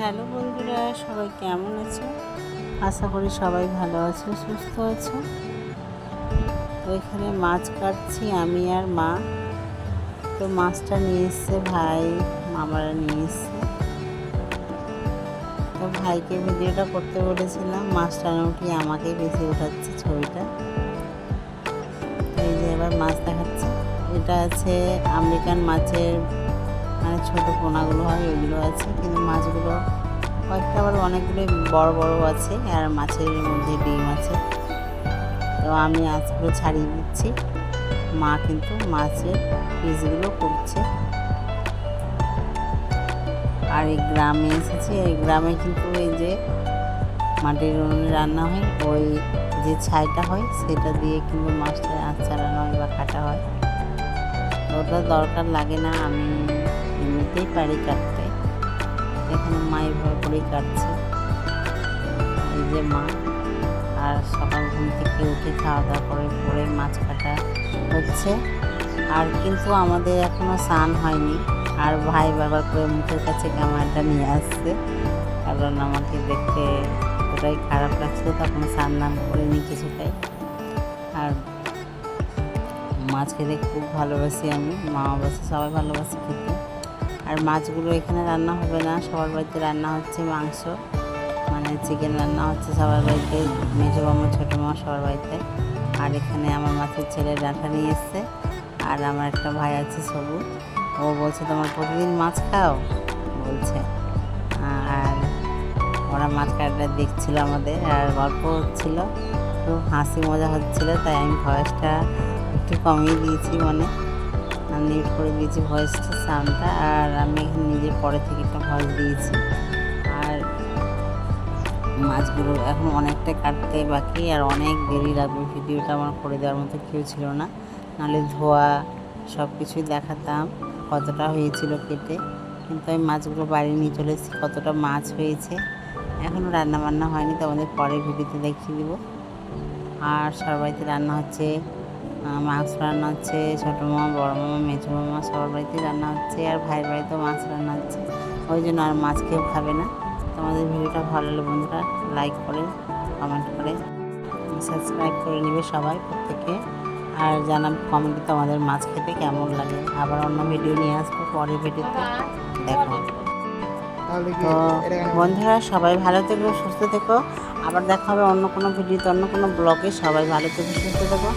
Hello বন্ধুরা, সবাই কেমন আছো? আশা করি সবাই ভালো আছো, সুস্থ আছো। এখানে মাছ কাটছি আমি আর মা। তো মাছটা নিয়ে এসছে ভাই, মামারা নিয়ে এসছে। তো ভাইকে ভিডিওটা করতে বলেছিলাম, মাছটা না আমাকেই বেশি ওঠাচ্ছে ছবিটা। এই যে এবার মাছ দেখাচ্ছে। এটা আছে আমেরিকান মাছের ছোটো পোনাগুলো হয়, ওইগুলো আছে। কিন্তু মাছগুলো কয়েকটা আবার অনেকগুলো বড় বড় আছে আর মাছের মধ্যে ডিম আছে। তো আমি আজগুলো ছাড়িয়ে দিচ্ছি। মা কিন্তু মাছের পিসগুলো করছে। আর এই গ্রামে এসেছি। এই গ্রামে কিন্তু এই যে মাটির উনুনে রান্না হয়, ওই যে ছাইটা হয়, সেটা দিয়ে কিন্তু মাছটা আঁচ চালানো হয় বা কাটা হয়। ওটা দরকার লাগে না, আমি এমনিতেই পারি কাটতে। এখানে মায়ের ভয় করেই কাটছে। এই যে মা, আর সকাল ঘুম থেকে উঠে খাওয়া দাওয়া করে পরে মাছ কাটা হচ্ছে। আর কিন্তু আমাদের এখনও স্নান হয়নি। আর ভাই বাবার করে মুখের কাছে ক্যামেরাটা নিয়ে আসছে। কারণ আমাকে দেখতে ওটাই খারাপ লাগছিল, তখন স্নান নাম করিনি কিছুটাই আর মাছ খেতে খুব ভালোবাসি আমি। মা বাসি সবাই ভালোবাসে খেতে। আর মাছগুলো এখানে রান্না হবে না, সবার বাড়িতে রান্না হচ্ছে মাংস মানে চিকেন রান্না হচ্ছে সবার বাড়িতে, মেজো মামা, ছোটো মামা সবার বাড়িতে। আর এখানে আমার মাছের ছেলে ডাঁটা নিয়ে এসছে, আর আমার একটা ভাই আছে সবুজ। ও বলছে, তোমার প্রতিদিন মাছ খাও? বলছে। আর ওরা মাছ কাটা দেখছিল আমাদের, আর গল্প হচ্ছিল, খুব হাসি মজা হচ্ছিল, তাই আমি ভয়েসটা একটু কমিয়ে দিয়েছি মানে। নিট করে দিয়েছি ভয়েসটা সাউন্ডটা আর আমি নিজে পরে থেকে একটা ভয়েস দিয়েছি। আর মাছগুলো এখন অনেকটা কাটতে বাকি আর অনেক দেরি লাগবে। ভিডিওটা আমার করে দেওয়ার মতো কেউ ছিল না। নাহলে ধোয়া সব কিছুই দেখাতাম কতটা হয়েছিল কেটে। কিন্তু আমি মাছগুলো বাড়ি নিয়ে চলে এসেছি, কতটা মাছ হয়েছে। এখনও রান্না বান্না হয়নি, তো আমাদের পরে ভিডিওতে দেখিয়ে দিব। আর সবাইতে রান্না হচ্ছে মাছ রান্না হচ্ছে ছোটো মামা বড়ো মামা মেজো মামা সবার বাড়িতে রান্না হচ্ছে আর ভাইয়ের বাড়িতেও মাছ রান্না হচ্ছে। ওই জন্য আর মাছ কেউ খাবে না। তোমাদের ভিডিওটা ভালো লাগলে বন্ধুরা লাইক করে কমেন্ট করে সাবস্ক্রাইব করে নিবে সবাই প্রত্যেকে। আর জানাবে কমেন্টে তোমাদের মাছ খেতে কেমন লাগে। আবার অন্য ভিডিও নিয়ে আসব পরের ভিডিওতে দেখো। তো বন্ধুরা সবাই ভালো থেকো সুস্থ থেকো। আবার দেখা হবে অন্য কোনো ভিডিওতে অন্য কোনো ব্লগে সবাই ভালো থেকো সুস্থ থেকো।